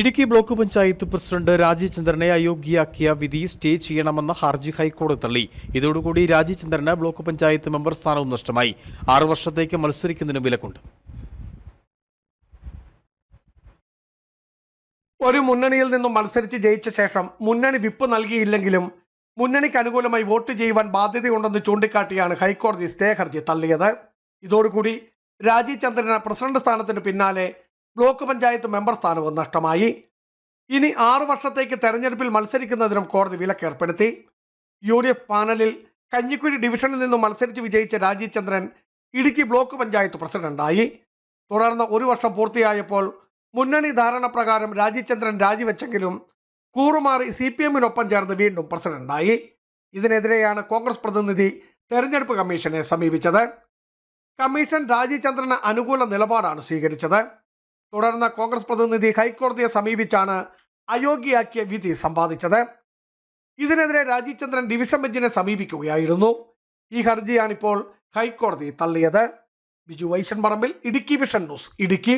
Idukki block panchayat president രാജീവ്ചന്ദ്രനെ അയോഗ്യയാക്കിയ വിധി സ്റ്റേ ചെയ്യണമെന്ന ഹർജി ഹൈക്കോടതി തള്ളി. ഇതോടുകൂടി രാജീവ്ചന്ദ്രന് ബ്ലോക്ക് പഞ്ചായത്ത് മെമ്പർ സ്ഥാനവും നഷ്ടമായി. ആറു വർഷത്തേക്ക് മത്സരിക്കുന്നതിന് വിലക്കുണ്ട്. ഒരു മുന്നണിയിൽ നിന്നും മത്സരിച്ച് ജയിച്ച ശേഷം മുന്നണി വിപ്പ് നൽകിയില്ലെങ്കിലും മുന്നണിക്ക് അനുകൂലമായി വോട്ട് ചെയ്യുവാൻ ബാധ്യതയുണ്ടെന്ന് ചൂണ്ടിക്കാട്ടിയാണ് ഹൈക്കോടതി സ്റ്റേ ഹർജി തള്ളിയത്. ഇതോടുകൂടി രാജീവ് ചന്ദ്രന് പ്രസിഡന്റ് സ്ഥാനത്തിന് പിന്നാലെ ബ്ലോക്ക് പഞ്ചായത്ത് മെമ്പർ സ്ഥാനവും നഷ്ടമായി. ഇനി ആറു വർഷത്തേക്ക് തെരഞ്ഞെടുപ്പിൽ മത്സരിക്കുന്നതിനും കോടതി വിലക്കേർപ്പെടുത്തി യു ഡി എഫ് പാനലിൽ കഞ്ഞിക്കുഴി ഡിവിഷനിൽ നിന്നും മത്സരിച്ച് വിജയിച്ച രാജീവ് ചന്ദ്രൻ ഇടുക്കി ബ്ലോക്ക് പഞ്ചായത്ത് പ്രസിഡന്റായി. തുടർന്ന് ഒരു വർഷം പൂർത്തിയായപ്പോൾ മുന്നണി ധാരണ പ്രകാരം രാജീവ് ചന്ദ്രൻ രാജിവെച്ചെങ്കിലും കൂറുമാറി സി പി എമ്മിനൊപ്പം ചേർന്ന് വീണ്ടും പ്രസിഡന്റായി. ഇതിനെതിരെയാണ് കോൺഗ്രസ് പ്രതിനിധി തെരഞ്ഞെടുപ്പ് കമ്മീഷനെ സമീപിച്ചത്. കമ്മീഷൻ രാജീവ് ചന്ദ്രന് അനുകൂല നിലപാടാണ് സ്വീകരിച്ചത്. തുടർന്ന് കോൺഗ്രസ് പ്രതിനിധി ഹൈക്കോടതിയെ സമീപിച്ചാണ് അയോഗ്യയാക്കിയ വിധി സമ്പാദിച്ചത്. ഇതിനെതിരെ രാജീവ് ചന്ദ്രൻ ഡിവിഷൻ ബെഞ്ചിനെ സമീപിക്കുകയായിരുന്നു. ഈ ഹർജിയാണിപ്പോൾ ഹൈക്കോടതി തള്ളിയത്. Biju Vaishan Parambil Idukki vision news Idukki.